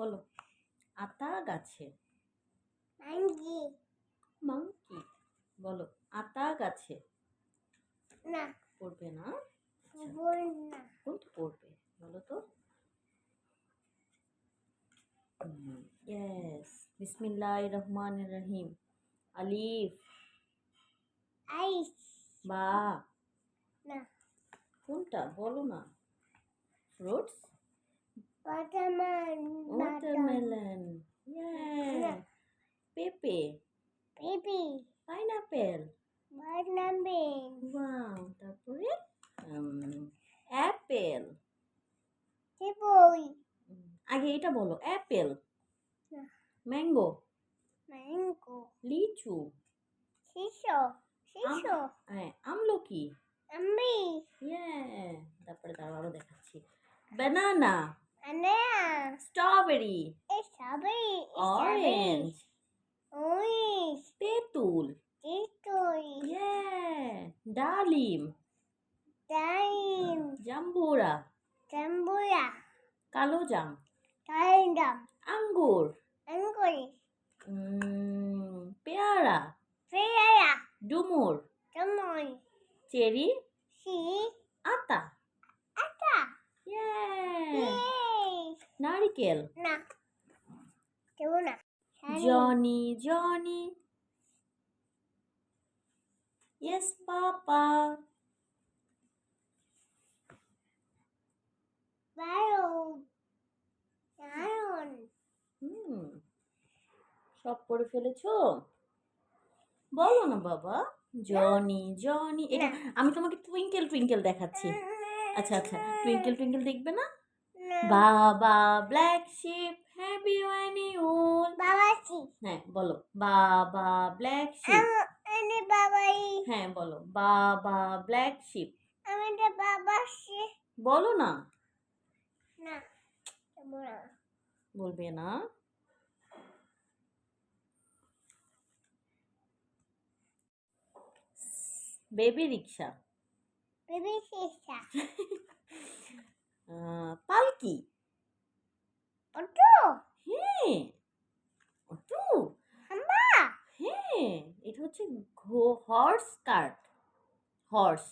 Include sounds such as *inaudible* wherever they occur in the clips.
বলো। আতা গাছে। মাঙ্গি। মাংকি বলো আতা গাছে। না। পড়বে না? কোনটা পড়বে বলো তো। ইয়েস বিসমিল্লাহ রহমান রহিম আলিফ। আইস। বা। না। কোনটা? বলো না। ফ্রুটস? বাটামান ওয়াটারমেলন ইয়ে পেঁপে বেবি পাইনাপেল বাটামেন ওয়াও তারপরে অ্যাপেল আগে এটা বলো অ্যাপেল। ম্যাঙ্গো ম্যাঙ্গো লিচু শিশো শিশো হ্যাঁ আমলকি আমি ইয়ে তারপরে তার আরও দেখাচ্ছি ব্যানানা স্ট্রবেরি এই সবই অরেঞ্জ ওইস তেঁতুল চিতই ইয়ে ডালিম টাইম জাম্বুরা জাম্বুরা কালো জাম টাইন্ডাম আঙ্গুর আঙ্গুরি উম, পেয়ারা ফেয়ারা ডুমুর টমই চেরি সি আতা আটা ইয়ে এই নারিকেল না। কেউ না জনি জনি। Yes papa. হুম। সব পড়ে ফেলেছো? বলো না বাবা। Johnny Johnny. এটা আমি তোমাকে টুইঙ্কেল টুইঙ্কেল দেখাচ্ছি। আচ্ছা আচ্ছা। টুইঙ্কেল টুইঙ্কেল দেখবে না? বাবা ব্ল্যাক শিপ হ্যাপি অ্যানিউল বাবাসি হ্যাঁ বলো। বাবা ব্ল্যাক শিপ আমি বাবাই হ্যাঁ বলো। বাবা ব্ল্যাক শিপ আমাদের বাবাসি বলো না। না বলবে না। বেবি রিক্সা। বেবি আহ, *laughs* পালকি। ওটো হ্যাঁ। অটো হাম্বা। হ্যাঁ এটা হচ্ছে horse cart. Horse.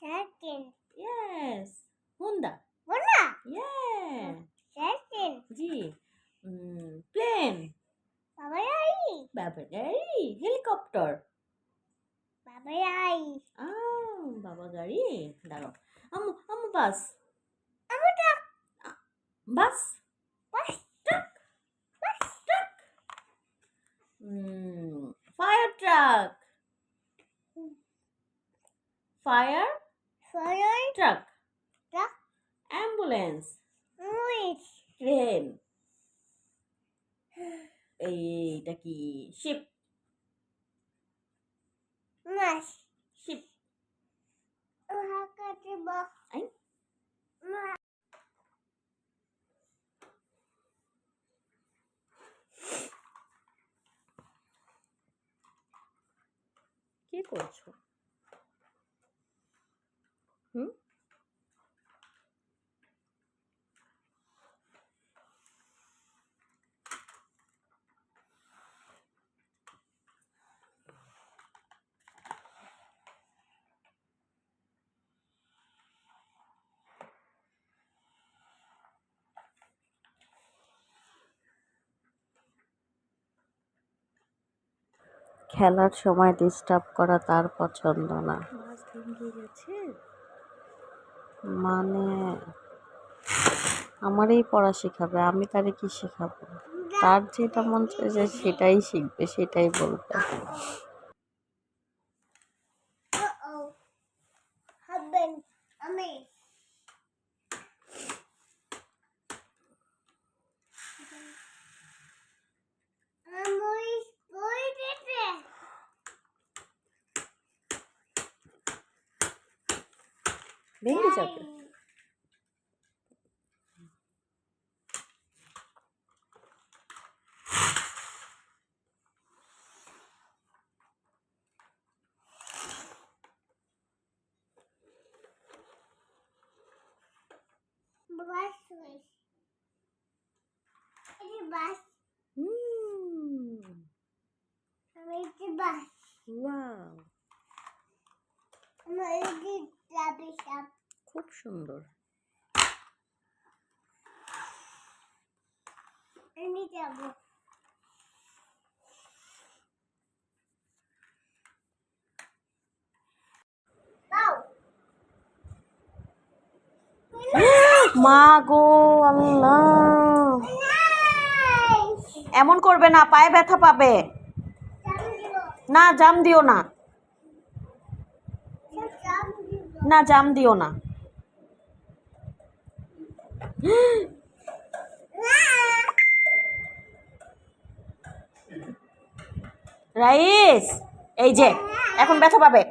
Second yes Honda. বোনা ইয়ে সেকেন্ড জি। প্লেন। বাবা গাড়ি helicopter. আম্মু বাস আমটা bus bus truck truck fire truck fire Sarai truck truck ambulance which train এইটা কি শিপ মাস শিপ হাকাতে ব আই মা কি করছ? হুম? খেলার সময় ডিস্টার্ব করা তার পছন্দ না। মানে আমারই পড়া শেখাবে আমি তারে কি শেখাবো? তার যেটা মন চাইছে সেটাই শিখবে সেটাই বলবে। ভেঙে যাবে বাবা শুইস বাস হুম আমি একটু বাস ওয়াও আমার একটু যাবে সব খুব সুন্দর। আমি যাব। *gasps* মা গো আল্লাহ। এমন করবে না পায়ে ব্যথা পাবে। না জাম দিও না। না জাম দিও না। রাইস এই যে এখন ব্যথা পাবে।